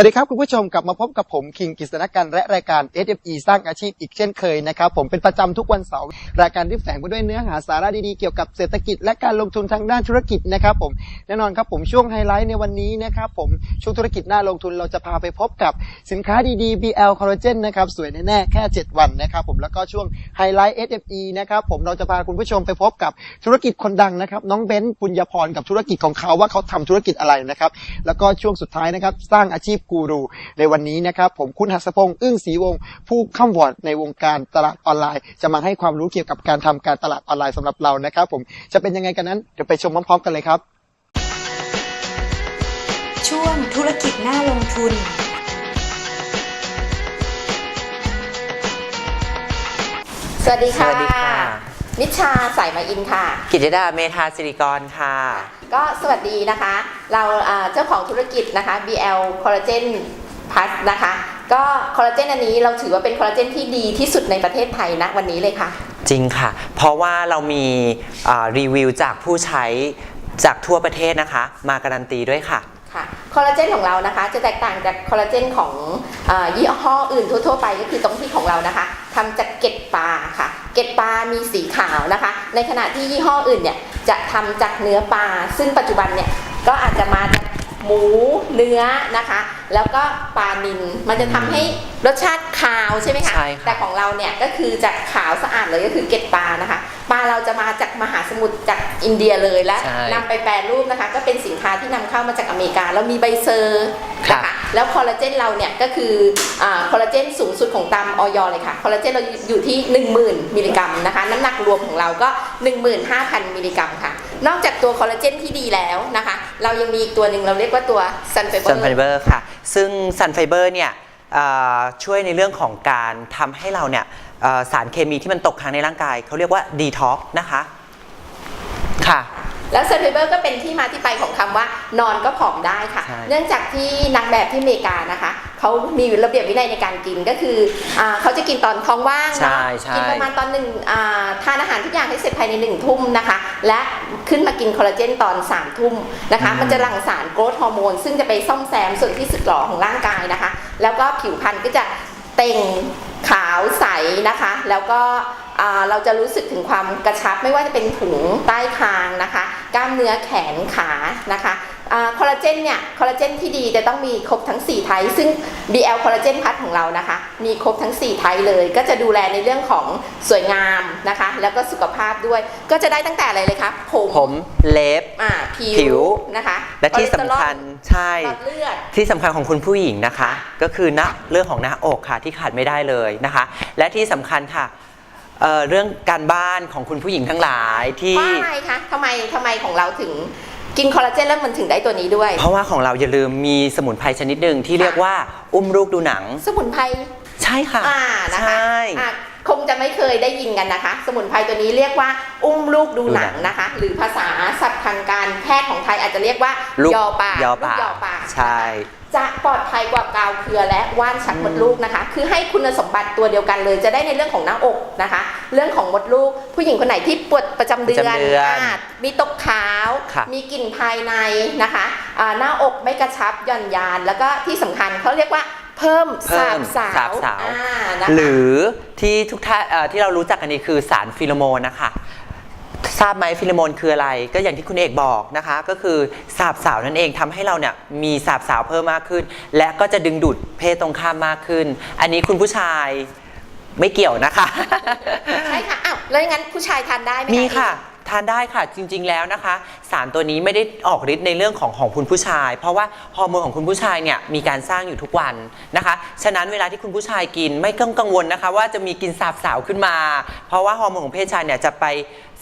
วัสดีครับคุณผู้ชมกลับมาพบกับผมคิงกิษณกันและรายการ SME สร้างอาชีพอีกเช่นเคยนะครับผมเป็นประจำทุกวันเสาร์รายการที่แฝงไปด้วยเนื้อหาสาระดีๆเกี่ยวกับเศรษฐกิจและการลงทุนทางด้านธุรกิจนะครับผมแน่นอนครับผมช่วงไฮไลท์ในวันนี้นะครับผมช่วงธุรกิจหน่าลงทุนเราจะพาไปพบกับสินค้าดีๆ BL Collagen นะครับสวยแน่ๆแค่ 7 วันนะครับผมแล้วก็ช่วงไฮไลท์ SME นะครับผมเราจะพาคุณผู้ชมไปพบกับธุรกิจคนดังนะครับน้องเบนซ์ปุญญพรกับธุรกิจของเขาว่าเขาทำธุรกิจอะไรนะครับแล้วก็ช่วงสุดท้ายนะครับสร้างอาชีพกูรู ในวันนี้นะครับผมคุณหัสพงษ์อึ้งศรีวงศ์ผู้ข้ามวอร์ดในวงการตลาดออนไลน์ จะมาให้ความรู้เกี่ยวกับการทำการตลาดออนไลน์สำหรับเรานะครับ ผมจะเป็นยังไงกันนั้นเดี๋ยวไปชมพร้อมๆกันเลยครับ ช่วงธุรกิจน่าลงทุนสวัสดีค่ะ สวัสดีค่ะ นิชาสายมาอินค่ะ กิจดาเมธาสิริกรค่ะ ก็สวัสดีนะคะ เราอ่าเจ้าของธุรกิจนะคะ BL Collagen Plus นะคะ ก็คอลลาเจนอันนี้เราถือว่าเป็นคอลลาเจนที่ดีที่สุดในประเทศไทยนะวันนี้เลยค่ะ จริงค่ะ เพราะว่าเรามีอ่ารีวิวจากผู้ใช้จากทั่วประเทศนะคะ มาการันตีด้วยค่ะ คอลลาเจนของเรานะคะ จะแตกต่างจากคอลลาเจนของอยี่ห้ออื่นทั่วๆไปก็คือตรงที่ของเรานะคะทำจากเกล็ดปลาค่ะ เกล็ดปลามีสีขาวนะคะ ในขณะที่ยี่ห้ออื่นเนี่ยจะทำจากเนื้อปลาซึ่งปัจจุบันเนี่ยก็อาจจะมาจาก หมูเนื้อนะคะ แล้วก็ปลานิลมันจะทำให้รสชาติคาวใช่ไหมคะใช่ค่ะแต่ของเราเนี่ยก็คือจากขาวสะอาดเลยก็คือเกล็ดปลานะคะปลาเราจะมาจากมหาสมุทรจากอินเดียเลยและใช่นำไปแปรรูปนะคะ ก็เป็นสินค้าที่นำเข้ามาจากอเมริกาแล้วมีใบเซอร์นะค่ะ คะแล้วคอลลาเจนเราเนี่ยก็คืออาคอลลาเจนสูงสุดของตามออยเลยค่ะคอลลาเจนเราอยู่ที่ 10,000 มิลลิกรัมนะคะ น้ำหนักรวมของเราก็ 15,000 มิลลิกรัมค่ะ นอกจากตัวคอลลาเจนที่ดีแล้วนะคะ เรายังมีอีกตัวหนึ่งเราเรียกว่าตัวซันไฟเบอซันไฟร์เบอร์ค่ะ ซึ่งซันไฟเบอร์เนี่ยอ่าช่วยในเรื่องของการทำให้เราเนี่ยอ่าสารเคมีที่มันตกค้างในร่างกาย เขาเรียกว่าดีท็อกนะคะค่ะ แล้วซันไฟเบอร์ก็เป็นที่มาที่ไปของคำว่านอนก็ผอมได้ค่ะใช่เนื่องจากที่นางแบบที่อเมริกานะคะเขามีระเบียบวินัยในการกินก็คืออาเขาจะกินตอนท้องว่างเนาะใช่ใช่กินประมาณตอนหนึ่งอ่าทานอาหารทุกอย่างให้เสร็จภายในหนึ่งทุ่มนะคะ และขึ้นมากินคอลลาเจนตอน3ามทุ่มนะคะ มันจะหลั่งสารโกรทฮอร์โมนซึ่งจะไปซ่อมแซมส่วนที่สึกหรอของร่างกายนะคะ แล้วก็ผิวพรรณก็จะเต่งขาวใสนะคะ แล้วก็อ่า เราจะรู้สึกถึงความกระชับไม่ว่าจะเป็นถุงใต้คางนะคะ กล้ามเนื้อแขนขานะคะคอลลาเจนเนี่ยคอลลาเจนที่ดีจะต้องมีครบทั้ง 4 ไทป์ซึ่ง BL คอลลาเจนพัทของเรานะคะ มีครบทั้ง 4 ไทป์เลย ก็จะดูแลในเรื่องของสวยงามนะคะ แล้วก็สุขภาพด้วย ก็จะได้ตั้งแต่อะไรเลยคะผมผมเล็บอ่าผิผิวนะคะ และที่สำคัญใช่หลอดเลือดที่สำคัญของคุณผู้หญิงนะคะ ก็คือหน้าเรื่องของหน้าอกค่ะที่ขาดไม่ได้เลยนะคะ และที่สำคัญค่ะ เอ่อเรื่องการบ้านของคุณผู้หญิงทั้งหลายที่ เพราะอะไรคะทำไมทำไมของเราถึงกินคอลลาเจนแล้วมันถึงได้ตัวนี้ด้วย เพราะว่าของเราอย่าลืมมีสมุนไพรชนิดหนึ่งที่เรียกว่า อุ้มลูกดูหนัง สมุนไพร ใช่ค่ะอ่านะคะใช่ อะ คงจะไม่เคยได้ยินกันนะคะ สมุนไพรตัวนี้เรียกว่า อุ้มลูกดูหนังดูหนังนะคะ หรือภาษาศัพท์ทางการแพทย์ของไทยอาจจะเรียกว่าลูกยอปากยอลูปากกยอปาก ใช่ จะปลอดภัยกว่ากาวเครือและว่านชักมดลูกนะคะ คือให้คุณสมบัติตัวเดียวกันเลย จะได้ในเรื่องของหน้าอกนะคะ เรื่องของมดลูก ผู้หญิงคนไหนที่ปวดประจำเดือนประจำเดือนอ่ามีตกขาว ค่ะ มีกลิ่นภายในนะคะอ่าหน้าอกไม่กระชับหย่อนยาน แล้วก็ที่สำคัญเขาเรียกว่า เพิ่มเพิ่สามบสาสาวบสาว อ่านะคะ หรือที่ทุกท่านเอ่อที่เรารู้จักกันนี้คือสารฟิโลโมนนะคะ ทราบไหมฟิโลโมนคืออะไร ก็อย่างที่คุณเอกบอกนะคะ ก็คือสาบสาวนั่นเองทำให้เราเนี่ยมีสาบสาวเพิ่มมากขึ้น และก็จะดึงดูดเพศตรงข้ามมากขึ้น อันนี้คุณผู้ชายไม่เกี่ยวนะคะ ใช่ค่ะ อ้าว แล้วอย่างนั้นผู้ชายทานได้ไหมมีค่ะ ทานได้ค่ะจริง ๆ แล้วนะคะ สารตัวนี้ไม่ได้ออกฤทธิ์ในเรื่องของของคุณผู้ชาย เพราะว่าฮอร์โมนของคุณผู้ชายเนี่ยมีการสร้างอยู่ทุกวันนะคะ ฉะนั้นเวลาที่คุณผู้ชายกินไม่ต้องกังวลนะคะ ว่าจะมีกินสาบสาวขึ้นมา เพราะว่าฮอร์โมนของเพศชายเนี่ยจะไป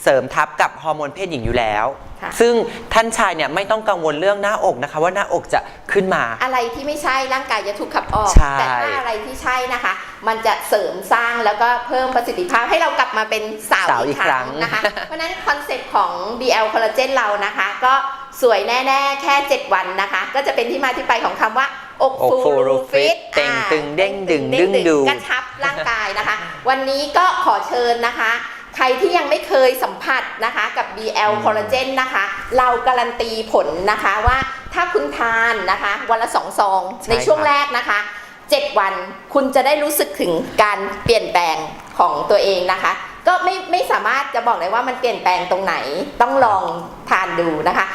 เสริมทับกับฮอร์โมนเพศหญิงอยู่แล้ว ค่ะ ซึ่งท่านชายเนี่ยไม่ต้องกังวลเรื่องหน้าอกนะคะ ว่าหน้าอกจะขึ้นมา อะไรที่ไม่ใช่ร่างกายจะถูกขับออก ใช่ แต่ถ้าอะไรที่ใช่นะคะ มันจะเสริมสร้างแล้วก็เพิ่มประสิทธิภาพให้เรากลับมาเป็นสาวสาวอีอีกกครั้งครั้งนะคะ เพราะฉะนั้นคอนเซ็ปต์ของ BL Collagen เรานะคะ ก็สวยแน่ ๆ แค่ 7 วันนะคะ ก็จะเป็นที่มาที่ไปของคำว่า อกอกฟูฟูรูรูฟิฟิตตเต่งตึงเด้งดึงดึงดู กระชับร่างกายนะคะ วันนี้ก็ขอเชิญนะคะ ใครที่ยังไม่เคยสัมผัสนะคะกับ BL Collagen นะคะ เราการันตีผลนะคะว่าถ้าคุณทานนะคะ วันละสองซองใช่ในช่วงค่ะแรกนะคะ7 วันคุณจะได้รู้สึกถึงการเปลี่ยนแปลงของตัวเองนะคะ ก็ไม่ไม่สามารถจะบอกเลยว่ามันเปลี่ยนแปลงตรงไหนต้องลองทานดูนะคะ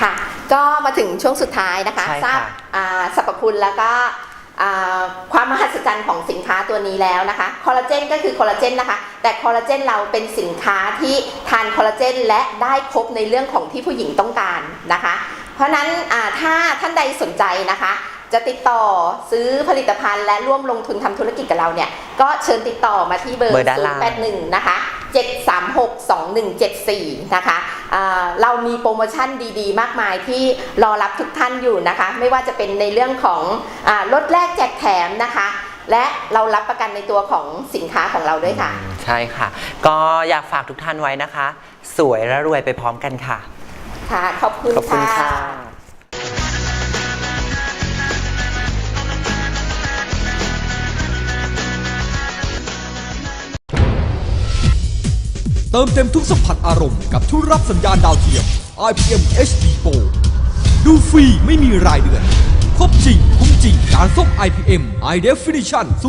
ค่ะ ก็มาถึงช่วงสุดท้ายนะคะใช่ค่ะทราบอ่าสรรพคุณแล้วก็อ่า ความมหัศจรรย์ของสินค้าตัวนี้แล้วนะคะคอลลาเจนก็คือคอลลาเจนนะคะ แต่คอลลาเจนเราเป็นสินค้าที่ทานคอลลาเจนและได้ครบในเรื่องของที่ผู้หญิงต้องการนะคะ เพราะฉะนั้นอ่าถ้าท่านใดสนใจนะคะ จะติดต่อซื้อผลิตภัณฑ์และร่วมลงทุนทำธุรกิจกับเราเนี่ย ก็เชิญติดต่อมาที่เบอร์เบอร์ด้านล่าง081 นะคะ 7362174 นะคะอ่าเรามีโปรโมชั่นดีๆ มากมายที่รอรับทุกท่านอยู่นะคะ ไม่ว่าจะเป็นในเรื่องของอาลดแลกแจกแถมนะคะและเรารับประกันในตัวของสินค้าของเราด้วยค่ะ ใช่ค่ะ ก็อยากฝากทุกท่านไว้นะคะ สวยและรวยไปพร้อมกันค่ะ ค่ะ ขอบคุณขอบคุณค่ะ เติมเต็มทุกสัมผัสอารมณ์กับทุกรับสัญญาณดาวเทียม IPM HD Pro ดูฟรีไม่มีรายเดือน ครบจริง คุ้มจริง การส่ง IPM High Definition 02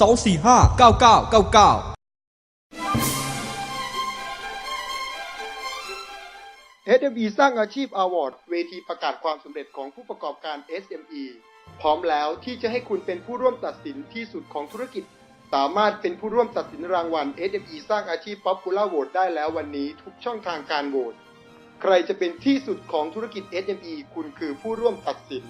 245 9999 SME สร้างอาชีพ Award เวทีประกาศความสำเร็จของผู้ประกอบการ SME พร้อมแล้วที่จะให้คุณเป็นผู้ร่วมตัดสินที่สุดของธุรกิจ สามารถเป็นผู้ร่วมตัดสินรางวัล SME สร้างอาชีพ Popular Vote ได้แล้ววันนี้ทุกช่องทางการโหวต ใครจะเป็นที่สุดของธุรกิจ SME คุณคือผู้ร่วมตัดสิน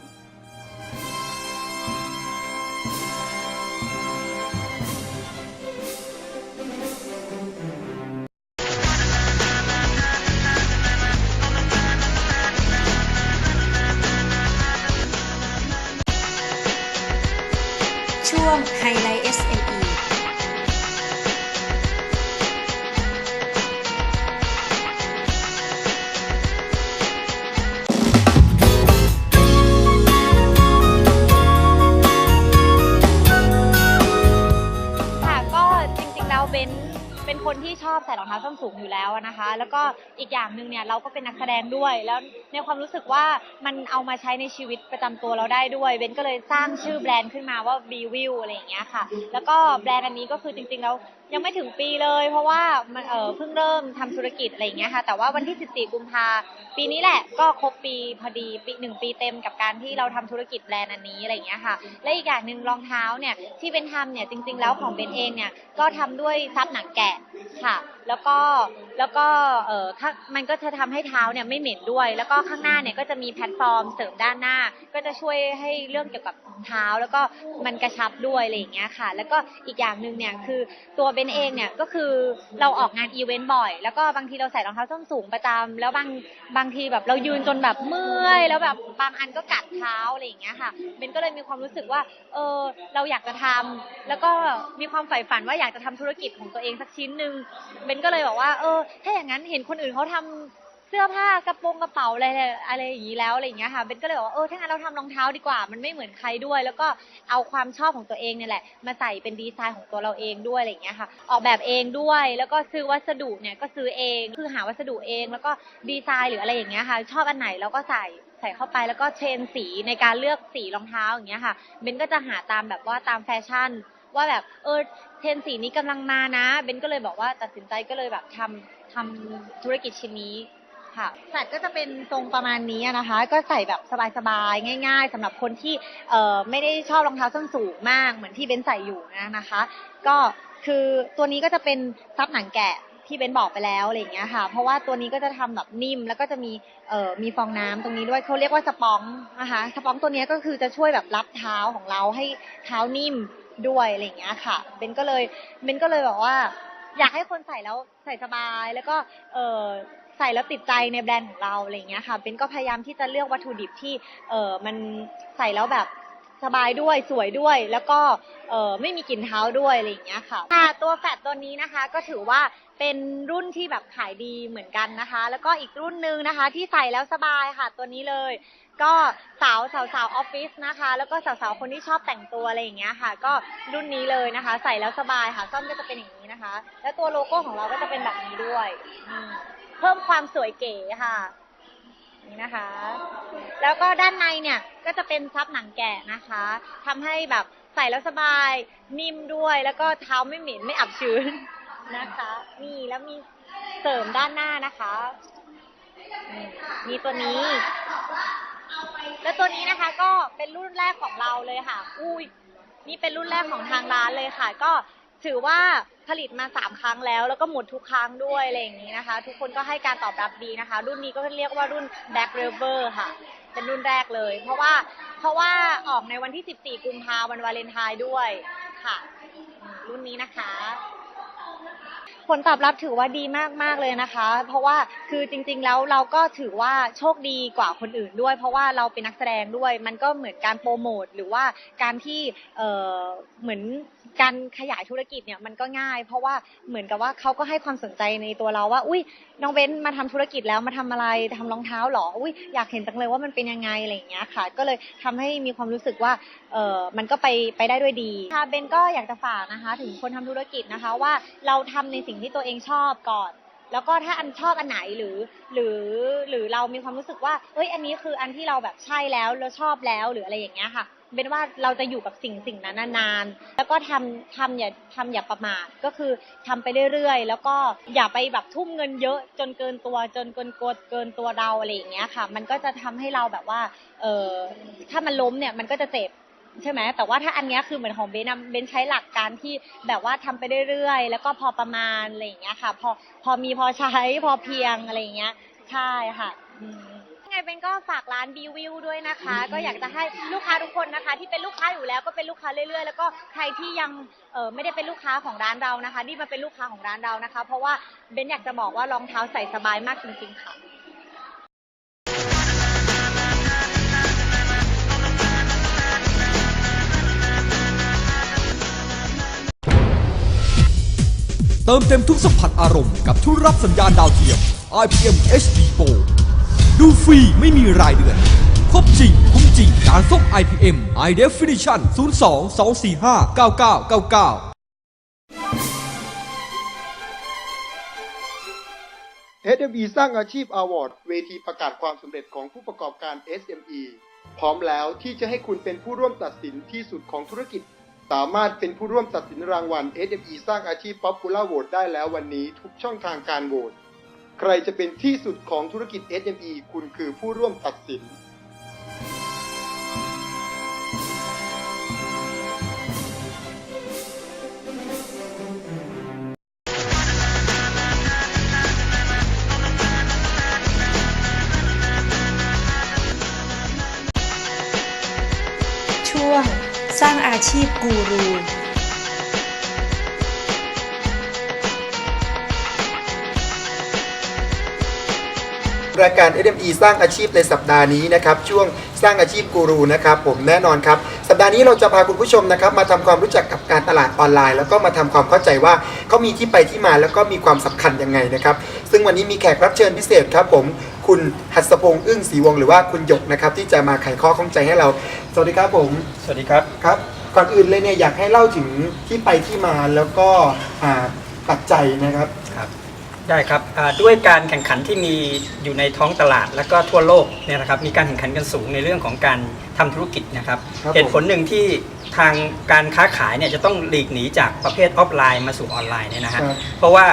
ช่วงไฮไลท์ SME สูงอยู่แล้วนะคะ แล้วก็อีกอย่างหนึ่งเนี่ยเราก็เป็นนักแสดงด้วย แล้วในความรู้สึกว่ามันเอามาใช้ในชีวิตประจำตัวเราได้ด้วยเบนก็เลยสร้างชื่อแบรนด์ขึ้นมาว่า b w i l อะไรอย่างเงี้ยค่ะ แล้วก็แบรนด์อันนี้ก็คือจริงๆแล้ว ยังไม่ถึงปีเลย เพราะว่ามันเออเพิ่งเริ่มทำธุรกิจอะไรอย่างเงี้ยค่ะ แต่ว่าวันที่ 14 กุมภาปีนี้แหละก็ครบปีพอดีปีหนึ่งปีเต็มกับการที่เราทำธุรกิจแบรนด์อันนี้อะไรอย่างเงี้ยค่ะ และอีกอย่างหนึ่งรองเท้าเนี่ยที่เบนทำเนี่ยจริง ๆ แล้วของเบนเองเนี่ยก็ทำด้วยซับหนังแกะค่ะ แล้วก็แล้วก็เออข้ามันก็จะทำให้เท้าเนี่ยไม่เหม็นด้วย แล้วก็ข้างหน้าเนี่ยก็จะมีแพลตฟอร์มเสริมด้านหน้า ก็จะช่วยให้เรื่องเกี่ยวกับ เท้าแล้วก็มันกระชับด้วยอะไรอย่างเงี้ยค่ะ แล้วก็อีกอย่างหนึ่งเนี่ยคือตัวเบนเองเนี่ยก็คือเราออกงานอีเวนต์บ่อย แล้วก็บางทีเราใส่รองเท้าส้นสูงประจำแล้วบางบางทีแบบเรายืนจนแบบเมื่อย แล้วแบบบางอันก็กัดเท้าอะไรอย่างเงี้ยค่ะเบนก็เลยมีความรู้สึกว่าเออเราอยากจะทำแล้วก็มีความใฝ่ฝันว่าอยากจะทำธุรกิจของตัวเองสักชิ้นหนึ่งเบนก็เลยบอกว่าเออถ้าอย่างนั้นเห็นคนอื่นเขาทำ เสื้อผ้ากระโปรงกระเป๋าอะไรอะไรอย่างนี้แล้วอะไรอย่างเงี้ยค่ะเบนก็เลยบอกว่าเออถ้างั้นเราทำรองเท้าดีกว่า มันไม่เหมือนใครด้วย แล้วก็เอาความชอบของตัวเองเนี่ยแหละ มาใส่เป็นดีไซน์ของตัวเราเองด้วยอะไรอย่างเงี้ยค่ะ ออกแบบเองด้วย แล้วก็ซื้อวัสดุเนี่ยก็ซื้อเอง คือหาวัสดุเอง แล้วก็ดีไซน์หรืออะไรอย่างเงี้ยค่ะ ชอบอันไหนเราก็ใส่ใส่เข้าไปแล้วก็เทรนสีในการเลือกสีรองเท้าอย่างเงี้ยค่ะเบนก็จะหาตามแบบว่าตามแฟชั่น ว่าแบบเออเทรนสีนี้กำลังมานะเบนก็เลยบอกว่าตัดสินใจก็เลยแบบทำทำธุรกิจชิ้นนี้ ค่ะ สัตว์ก็จะเป็นทรงประมาณนี้นะคะ ก็ใส่แบบสบายๆ ง่าย ๆสำหรับคนที่เอ่อไม่ได้ชอบรองเท้าส้นสูงมากเหมือนที่เบนใส่อยู่นะนะคะ ก็คือตัวนี้ก็จะเป็นซับหนังแกะที่เบนบอกไปแล้วอะไรอย่างเงี้ยค่ะ เพราะว่าตัวนี้ก็จะทำแบบนิ่มแล้วก็จะมีเอ่อมีฟองน้ำตรงนี้ด้วยเขาเรียกว่าสปองนะคะสปองตัวนี้ก็คือจะช่วยแบบรับเท้าของเราให้เท้านิ่มด้วยอะไรอย่างเงี้ยค่ะเบนก็เลยเบนก็เลยบอกว่า อยากให้คนใส่แล้วใส่สบายแล้วก็เออ ใส่แล้วติดใจในแบรนด์ของเราอะไรอย่างเงี้ยค่ะเบนก็พยายามที่จะเลือกวัตถุดิบที่เออมันใส่แล้วแบบสบายด้วยสวยด้วยแล้วก็เออไม่มีกลิ่นเท้าด้วยอะไรอย่างเงี้ยค่ะค่ะตัวแฟตตัวนี้นะคะก็ถือว่าเป็นรุ่นที่แบบขายดีเหมือนกันนะคะ แล้วก็อีกรุ่นหนึ่งนะคะ ที่ใส่แล้วสบายค่ะตัวนี้เลย ก็สาวสาวสาวออฟฟิศนะคะ แล้วก็สาวสาวคนที่ชอบแต่งตัวอะไรอย่างเงี้ยค่ะ ก็รุ่นนี้เลยนะคะ ใส่แล้วสบายค่ะซ่อมก็จะเป็นอย่างนี้นะคะ แล้วตัวโลโก้ของเราก็จะเป็นแบบนี้ด้วยอื เพิ่มความสวยเก๋ค่ะนี่นะคะ แล้วก็ด้านในเนี่ยก็จะเป็นซับหนังแกะนะคะทำให้แบบใส่แล้วสบายนิ่มด้วยแล้วก็เท้าไม่เหม็นไม่อับชื้นนะคะนี่แล้วมีเสริมด้านหน้านะคะมีตัวนี้ แล้วตัวนี้นะคะก็เป็นรุ่นแรกของเราเลยค่ะ อุ้ยนี่เป็นรุ่นแรกของทางร้านเลยค่ะ ก็ ถือว่าผลิตมาสามครั้งแล้ว แล้วก็หมดทุกครั้งด้วยอะไรอย่างนี้นะคะ ทุกคนก็ให้การตอบรับดีนะคะ รุ่นนี้ก็เรียกว่ารุ่น Black River ค่ะ เป็นรุ่นแรกเลย เพราะว่าเพราะว่าออกในวันที่ 14 กุมภาพันธ์วันวาเลนไทน์ด้วยค่ะ รุ่นนี้นะคะ ผลตอบรับถือว่าดีมากๆเลยนะคะ เพราะว่าคือจริง ๆ แล้วเราก็ถือว่าโชคดีกว่าคนอื่นด้วย เพราะว่าเราเป็นนักแสดงด้วย มันก็เหมือนการโปรโมทหรือว่าการที่เอ่อเหมือนการขยายธุรกิจเนี่ยมันก็ง่าย เพราะว่าเหมือนกับว่าเขาก็ให้ความสนใจในตัวเราว่า อุ้ยน้องเบ้นมาทำธุรกิจแล้วมาทำอะไรทำรองเท้าเหรออุ้ยอยากเห็นจังเลยว่ามันเป็นยังไงอะไรอย่างเงี้ยค่ะ ก็เลยทำให้มีความรู้สึกว่าเออมันก็ไปไปได้ด้วยดีค่ะเบนก็อยากจะฝากนะคะ ถึงคนทำธุรกิจนะคะว่าเราทำในสิ่งที่ตัวเองชอบก่อน แล้วก็ถ้าอันชอบอันไหนหรือ หรือหรือเรามีความรู้สึกว่าเอ้ยอันนี้คืออันที่เราแบบใช่แล้วเราชอบแล้วหรืออะไรอย่างเงี้ยค่ะเบนว่าเราจะอยู่กับสิ่งสิ่งนั้นนานๆ แล้วก็ทำทำอย่าทำอย่าประมาท ก็คือทำไปเรื่อยๆ แล้วก็อย่าไปแบบทุ่มเงินเยอะจนเกินตัวจนเกินกดเกินตัวเราอะไรอย่างเงี้ยค่ะ มันก็จะทำให้เราแบบว่า เออถ้ามันล้มเนี่ยมันก็จะเจ็บ ใช่ไหมแต่ว่าถ้าอันเนี้ยคือเหมือนของเบนอะเบนใช้หลักการที่แบบว่าทำไปเรื่อยๆ แล้วก็พอประมาณอะไรอย่างเงี้ยค่ะ พอพอมีพอใช้พอเพียงอะไรอย่างเงี้ย ใช่ค่ะอืมยังไงเบนก็ฝากร้านบีวิวด้วยนะคะ ก็อยากจะให้ลูกค้าทุกคนนะคะ ที่เป็นลูกค้าอยู่แล้วก็เป็นลูกค้าเรื่อยๆ แล้วก็ใครที่ยังเออไม่ได้เป็นลูกค้าของร้านเรานะคะที่มาเป็นลูกค้าของร้านเรานะคะ เพราะว่าเบนอยากจะบอกว่ารองเท้าใส่สบายมากจริงๆค่ะ เติมเต็มทุกสัมผัสอารมณ์กับทุกรับสัญญาณดาวเทียม IPM HD Pro ดูฟรีไม่มีรายเดือน ครบจริง คุ้มจริงการส่ง IPM High Definition 02 245 9999 SME สร้างอาชีพอวอร์ดเวทีประกาศความสำเร็จของผู้ประกอบการ SME พร้อมแล้วที่จะให้คุณเป็นผู้ร่วมตัดสินที่สุดของธุรกิจ สามารถเป็นผู้ร่วมตัดสินรางวัล SME สร้างอาชีพ Popular Vote ได้แล้ววันนี้ทุกช่องทางการโหวต ใครจะเป็นที่สุดของธุรกิจ SME คุณคือผู้ร่วมตัดสิน ช่วง สร้างอาชีพกูรู รายการ SME สร้างอาชีพในสัปดาห์นี้นะครับช่วงสร้างอาชีพกูรูนะครับผมแน่นอนครับสัปดาห์นี้เราจะพาคุณผู้ชมนะครับมาทำความรู้จักกับการตลาดออนไลน์ แล้วก็มาทำความเข้าใจว่าเขามีที่ไปที่มาแล้วก็มีความสำคัญยังไงนะครับซึ่งวันนี้มีแขกรับเชิญพิเศษครับผมคุณหัสพงษ์อึ้งศรีวงศ์หรือว่าคุณหยกนะครับที่จะมาไขข้อข้องใจให้เรา สวัสดีครับผม สวัสดีครับครับก่อนอื่นเลยเนี่ยอยากให้เล่าถึงที่ไปที่มาแล้วก็อ่าปัจจัยนะครับครับ ได้ครับอ่าด้วยการแข่งขันที่มีอยู่ในท้องตลาดและก็ทั่วโลกเนี่ยนะครับมีการแข่งขันกันสูงในเรื่องของการทำธุรกิจนะครับครับผมเหตุผลหนึ่งที่ทางการค้าขายเนี่ยจะต้องหลีกหนีจากประเภทออฟไลน์มาสู่ออนไลน์เนี่ยนะฮะครับเพราะว่า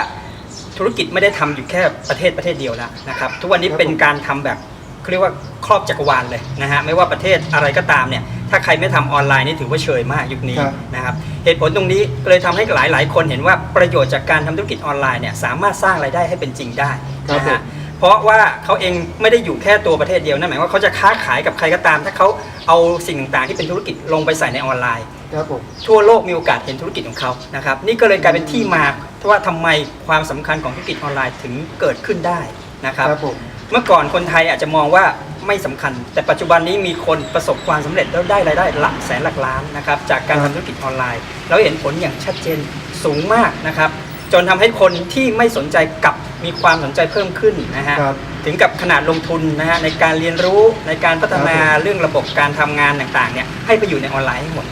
ธุรกิจไม่ได้ทำอยู่แค่ประเทศประเทศเดียวแล้วนะครับทุกวันนี้ครับเป็นการทำแบบเขาเรียกว่าครอบจักรวาลเลยนะฮะไม่ว่าประเทศอะไรก็ตามเนี่ย ถ้าใครไม่ทำออนไลน์นี่ถือว่าเชยมากยุคนี้ครับนะครับเหตุผลตรงนี้เลยทำให้หลายหลายๆคนเห็นว่าประโยชน์จากการทำธุรกิจออนไลน์เนี่ยสามารถสร้างรายได้ให้เป็นจริงได้ครับนะผฮะมเพราะว่าเขาเองไม่ได้อยู่แค่ตัวประเทศเดียวนั่นหมายว่าเขาจะค้าขายกับใครก็ตาม ถ้าเขาเอาสิ่งต่างๆ ที่เป็นธุรกิจลงไปใส่ในออนไลน์ครับผมทั่วโลกมีโอกาสเห็นธุรกิจของเขานะครับนี่ก็เลยกลายเป็นที่มาว่าทำไมความสำคัญของธุรกิจออนไลน์ถึงเกิดขึ้นได้นะครับครับผม เมื่อก่อนคนไทยอาจจะมองว่าไม่สำคัญ แต่ปัจจุบันนี้มีคนประสบความสำเร็จแล้วได้รายได้หลักแสนหลักล้านนะครับจากการครับทำธุรกิจออนไลน์แล้วเห็นผลอย่างชัดเจนสูงมากนะครับ จนทำให้คนที่ไม่สนใจกลับมีความสนใจเพิ่มขึ้นนะฮะครับถึงกับขนาดลงทุนนะฮะในการเรียนรู้ในการพัฒนาครับผมเรื่องระบบการทำงานต่างๆเนี่ยให้ไปอยู่ในออนไลน์ให้หมด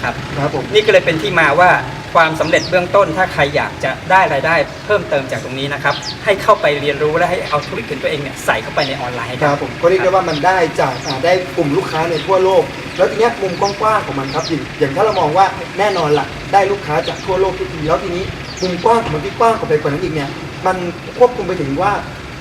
นะครับ ครับผมนี่ก็เลยเป็นที่มาว่าความสำเร็จเบื้องต้น ถ้าใครอยากจะได้รายได้เพิ่มเติมจากตรงนี้นะครับ ให้เข้าไปเรียนรู้และให้เอาธุรกิจตัวเองเนี่ยใส่เข้าไปในออนไลน์ให้คได้รับผมก็เรียกได้ว่ามันได้จากอ่าได้กลุ่มลูกค้าในทั่วโลก แล้วทีเนี้ยมุมกว้างๆของมันครับอย่างอย่างถ้าเรามองว่าแน่นอนละได้ลูกค้าจากทั่วโลกทุกทีแล้วทีนี้มุมกว้างของมันที่กว้างกว่าไปกว่านั้นอีกเนี่ยมันควบคุมไปถึงว่า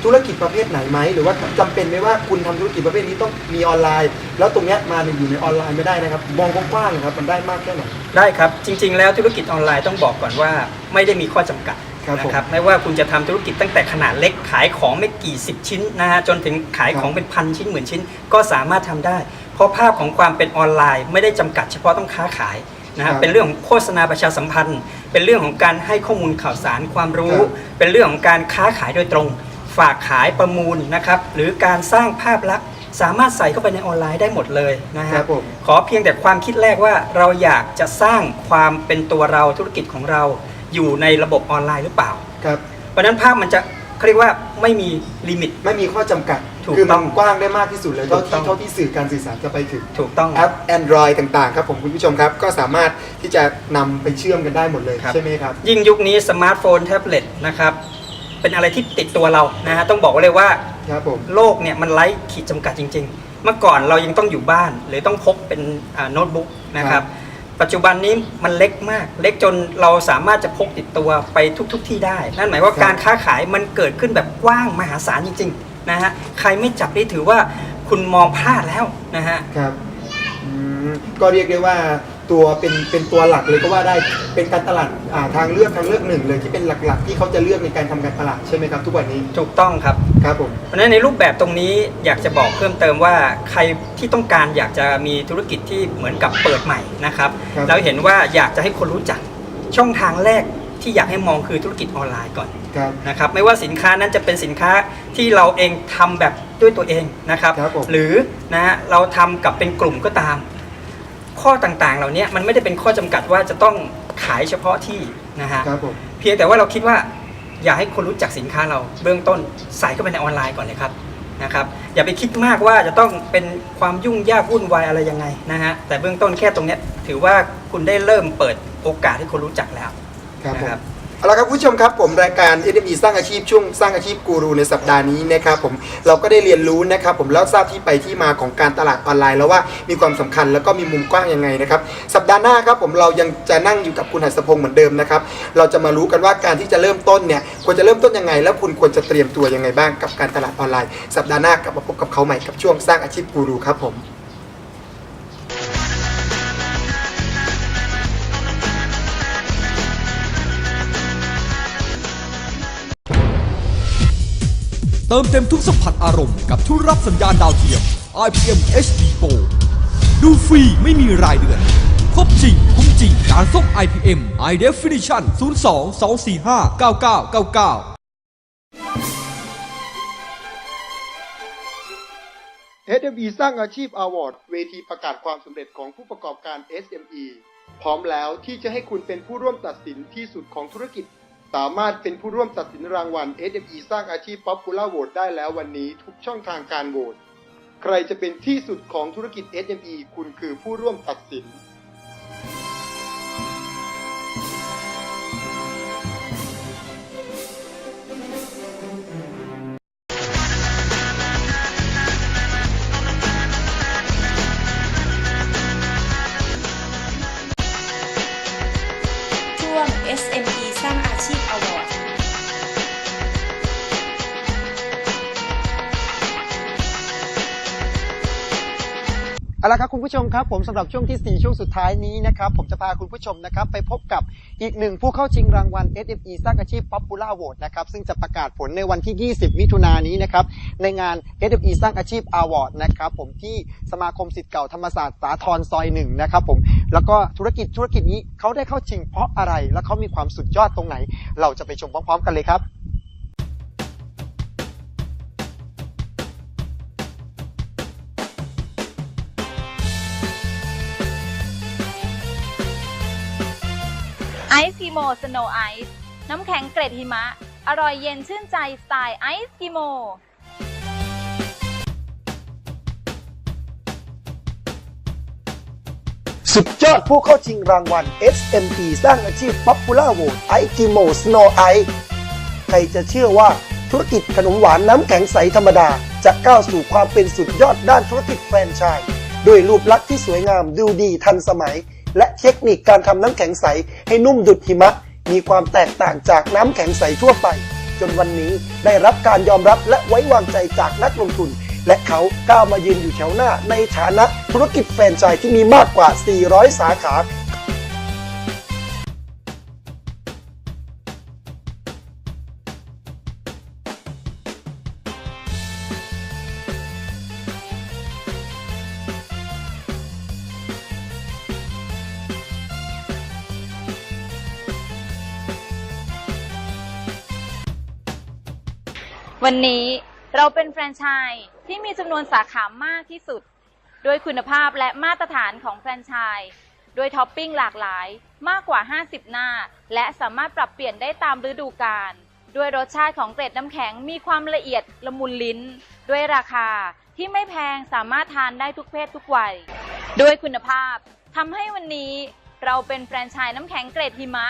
ธุรกิจประเภทไหนไหมหรือว่าจำเป็นไหมว่าคุณทำธุรกิจประเภทนี้ต้องมีออนไลน์ แล้วตรงเนี้ยมาอยู่ในออนไลน์ไม่ได้นะครับ มองกว้างๆนะครับมันได้มากแค่ไหน ได้ครับจริง ๆ แล้วธุรกิจออนไลน์ต้องบอกก่อนว่าไม่ได้มีข้อจำกัดครับผมนะครับไม่ว่าคุณจะทำธุรกิจตั้งแต่ขนาดเล็กขายของไม่กี่สิบชิ้นนะฮะจนถึงขายของเป็นพันชิ้นหมื่นชิ้น ก็สามารถทำได้ เพราะภาพของความเป็นออนไลน์ ไม่ได้จำกัดเฉพาะต้องค้าขายนะครัฮะบเป็นเรื่องของโฆษณาประชาสัมพันธ์ เป็นเรื่องของการให้ข้อมูลข่าวสารความรู้ ครับ เป็นเรื่องของการค้าขายโดยตรง ฝากขายประมูลนะครับหรือการสร้างภาพลักษณ์สามารถใส่เข้าไปในออนไลน์ได้หมดเลยนะคฮะรับผม ขอเพียงแต่ความคิดแรกว่าเราอยากจะสร้างความเป็นตัวเราธุรกิจของเราอยู่ในระบบออนไลน์หรือเปล่า ครับ เพราะฉะนั้นภาพมันจะเขาเรียกว่าไม่มีลิมิต ไม่มีข้อจำกัด ถูกคือต้มัองนกว้างได้มากที่สุดเลยเท่าถูกต้ที่อง เท่าที่สื่อการสื่อสารจะไปถึง ถูกต้อง แอป Android ต่างๆ ครับผมคุณผู้ชมครับ ก็สามารถที่จะนำไปเชื่อมกันได้หมดเลยครับ ใช่ไหมครับ ยิ่งยุคนี้สมาร์ทโฟนแท็บเล็ตนะครับ เป็นอะไรที่ติดตัวเรานะฮะต้องบอกไว้เลยว่าครับผม โลกเนี่ยมันไร้ขีดจำกัดจริง ๆ เมื่อก่อนเรายังต้องอยู่บ้าน หรือต้องพกเป็นอ่าโน้ตบุ๊กนะครับปัจจุบันนี้มันเล็กมาก เล็กจนเราสามารถจะพกติดตัวไปทุกๆที่ได้ นั่นหมายว่าครับการค้าขายมันเกิดขึ้นแบบกว้างมหาศาลจริงๆนะฮะใครไม่จับนี่ถือว่าคุณมองพลาดแล้วนะฮะ ครับอืมก็เรียกได้ว่า ตัวเป็นเป็นตัวหลักเลยก็ว่าได้เป็นการตลาดอ่าทางเลือกทางเลือกหนึ่งเลยที่เป็นหลักๆ ที่เขาจะเลือกในการทำการตลาดใช่ไหมครับทุกวันนี้ถูกต้องครับ ครับผม เพราะฉะนั้นในรูปแบบตรงนี้อยากจะบอกเพิ่มเติมว่าใครที่ต้องการอยากจะมีธุรกิจที่เหมือนกับเปิดใหม่นะครับครับ แล้วเห็นว่าอยากจะให้คนรู้จักช่องทางแรกที่อยากให้มองคือธุรกิจออนไลน์ก่อนครับ นะครับไม่ว่าสินค้านั้นจะเป็นสินค้าที่เราเองทำแบบด้วยตัวเองนะครับ ครับผมหรือนะฮะเราทำกับเป็นกลุ่มก็ตาม ข้อต่างๆ เหล่านี้มันไม่ได้เป็นข้อจำกัดว่าจะต้องขายเฉพาะที่นะฮะครับผมเพียงแต่ว่าเราคิดว่าอยากให้คนรู้จักสินค้าเราเบื้องต้นใส่เข้าไปในออนไลน์ก่อนเลยครับนะครับอย่าไปคิดมากว่าจะต้องเป็นความยุ่งยากวุ่นวายอะไรยังไงนะฮะแต่เบื้องต้นแค่ตรงเนี้ยถือว่าคุณได้เริ่มเปิดโอกาสให้คนรู้จักแล้วครับผมนะครับ เอาละครับผู้ชมครับผมรายการ SME สร้างอาชีพช่วงสร้างอาชีพกูรูในสัปดาห์นี้นะครับผมเราก็ได้เรียนรู้นะครับผมแล้วทราบที่ไปที่มาของการตลาดออนไลน์ แล้วว่ามีความสำคัญแล้วก็มีมุมกว้างยังไงนะครับสัปดาห์หน้าครับผมเรายังจะนั่งอยู่กับคุณหัสพงศ์เหมือนเดิมนะครับเราจะมารู้กันว่าการที่จะเริ่มต้นเนี่ยควรจะเริ่มต้นยังไง แล้วคุณควรจะเตรียมตัวยังไงบ้างกับการตลาดออนไลน์ สัปดาห์หน้ากลับมาพบกับเขาใหม่กับช่วงสร้างอาชีพกูรูครับผม เติมเต็มทุกสัมผัสอารมณ์กับทุกรับสัญญาณดาวเทียม IPM HD Pro ดูฟรีไม่มีรายเดือน ครบจริงคุ้มจริงการส่ง IPM High Definition 02 245 9999 SME สร้างอาชีพ Award เวทีประกาศความสำเร็จของผู้ประกอบการ SME พร้อมแล้วที่จะให้คุณเป็นผู้ร่วมตัดสินที่สุดของธุรกิจ สามารถเป็นผู้ร่วมตัดสินรางวัล SME สร้างอาชีพ Popular Vote ได้แล้ววันนี้ทุกช่องทางการโหวต ใครจะเป็นที่สุดของธุรกิจ SME คุณคือผู้ร่วมตัดสิน เอาละครับคุณผู้ชมครับผมสำหรับช่วงที่ 4 ช่วงสุดท้ายนี้นะครับผมจะพาคุณผู้ชมนะครับไปพบกับอีกหนึ่งผู้เข้าชิงรางวัล SME สร้างอาชีพ Popular Vote นะครับซึ่งจะประกาศผลในวันที่ 20 มิถุนายนนี้นะครับในงาน SME สร้างอาชีพ Award นะครับผมที่สมาคมสิทธิ์เก่าธรรมศาสตร์สาทรซอยหนึ่งนะครับผมแล้วก็ธุรกิจธุรกิจนี้เขาได้เข้าชิงเพราะอะไร และเขามีความสุดยอดตรงไหน เราจะไปชมพร้อม ๆ กันเลยครับ กิโมสโนไอซ์น้ำแข็งเกรดหิมะ อร่อยเย็นชื่นใจสไตล์ไอซ์กิโมสสุดยอดผู้เข้าชิงรางวัล SMP สร้างอาชีพ Popular Vote i g m o Snow Ice ใครจะเชื่อว่าธุรกิจขนมหวานน้ำแข็งใสธรรมดา จะก้าวสู่ความเป็นสุดยอดด้านธุรกิจแฟรนไชส์ด้วยรูปลักษณ์ที่สวยงามดูดีทันสมัย และเทคนิคการทำน้ำแข็งใสให้นุ่มดุดหิมะ มีความแตกต่างจากน้ำแข็งใสทั่วไป จนวันนี้ได้รับการยอมรับและไว้วางใจจากนักลงทุน และเขาก้าวมายืนอยู่แถวหน้าในฐานะธุรกิจแฟรนไชส์ที่มีมากกว่า 400 สาขา วันนี้เราเป็นแฟรนไชส์ที่มีจำนวนสาขามากที่สุด ด้วยคุณภาพและมาตรฐานของแฟรนไชส์ด้วยท็อปปิ้งหลากหลายมากกว่า 50 หน้า และสามารถปรับเปลี่ยนได้ตามฤดูกาลด้วยรสชาติของเกรดน้ำแข็งมีความละเอียดละมุนลิ้น ด้วยราคาที่ไม่แพงสามารถทานได้ทุกเพศทุกวัย ด้วยคุณภาพทำให้วันนี้เราเป็นแฟรนไชส์น้ำแข็งเกรดหิมะ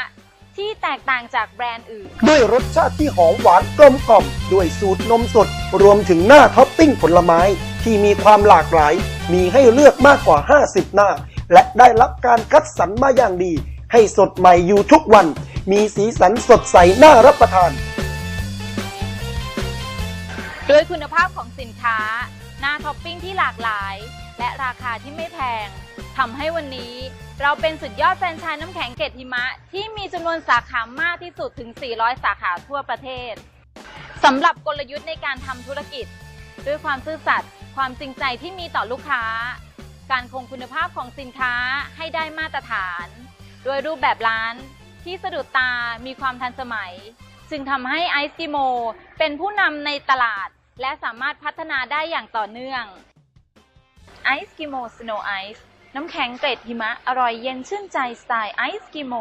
ที่แตกต่างจากแบรนด์อื่น ด้วยรสชาติที่หอมหวานกลมกล่อม ด้วยสูตรนมสด รวมถึงหน้าท็อปปิ้งผลไม้ ที่มีความหลากหลาย มีให้เลือกมากกว่า 50 หน้า และได้รับการคัดสรรมาอย่างดี ให้สดใหม่อยู่ทุกวัน มีสีสันสดใสน่ารับประทาน ด้วยคุณภาพของสินค้า หน้าท็อปปิ้งที่หลากหลาย และราคาที่ไม่แพง ทำให้วันนี้เราเป็นสุดยอดแฟรนไชส์น้ำแข็งเกรดหิมะ ที่มีจำนวนสาขามากที่สุดถึง 400 สาขาทั่วประเทศสำหรับกลยุทธ์ในการทำธุรกิจ ด้วยความซื่อสัตย์ความจริงใจที่มีต่อลูกค้า การคงคุณภาพของสินค้าให้ได้มาตรฐาน โดยรูปแบบร้านที่สะดุดตามีความทันสมัย จึงทำให้ไอซ์กิโมเป็นผู้นำในตลาด และสามารถพัฒนาได้อย่างต่อเนื่องไอซ์กิโมสโนไอซ์ น้ำแข็งเกรดหิมะอร่อยเย็นชื่นใจสไตล์ไอซ์กิโม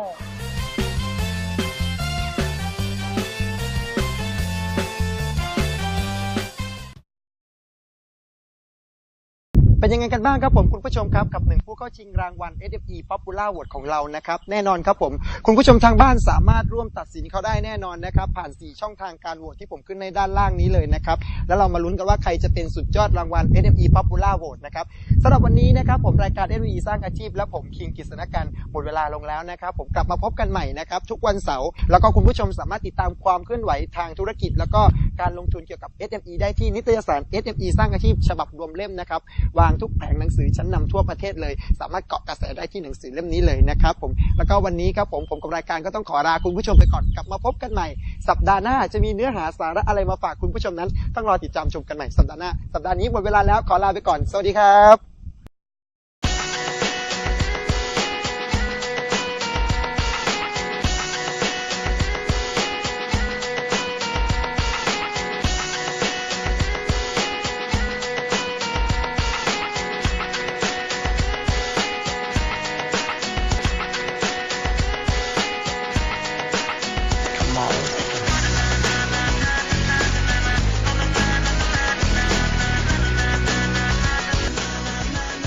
เป็นยังไงกันบ้างครับผมคุณผู้ชมครับกับหนึ่งผู้เข้าชิงรางวัล SFE Popular Award ของเรานะครับแน่นอนครับผมคุณผู้ชมทางบ้านสามารถร่วมตัดสินเขาได้แน่นอนนะครับผ่าน 4 ช่องทางการโหวตที่ผมขึ้นในด้านล่างนี้เลยนะครับแล้วเรามาลุ้นกันว่าใครจะเป็นสุดยอดรางวัล SFE Popular Award นะครับสำหรับวันนี้นะครับผมรายการ SFE สร้างอาชีพ และผมคิงกิษณกันหมดเวลาลงแล้วนะครับผมกลับมาพบกันใหม่นะครับทุกวันเสาร์แล้วก็คุณผู้ชมสามารถติดตามความเคลื่อนไหวทางธุรกิจ แล้วก็การลงทุนเกี่ยวกับ SME ได้ที่นิตยสาร SME สร้างอาชีพ ฉบับรวมเล่มนะครับวางทุกแผงหนังสือชั้นนำทั่วประเทศเลย สามารถเกาะกระแสได้ที่หนังสือเล่มนี้เลยนะครับผมแล้วก็วันนี้ครับผมผมกับรายการก็ต้องขอลาคุณผู้ชมไปก่อนกลับมาพบกันใหม่ สัปดาห์หน้าจะมีเนื้อหาสาระอะไรมาฝากคุณผู้ชมนั้น ต้องรอติดตามชมกันใหม่สัปดาห์หน้าสัปดาห์นี้หมดเวลาแล้วขอลาไปก่อน สวัสดีครับ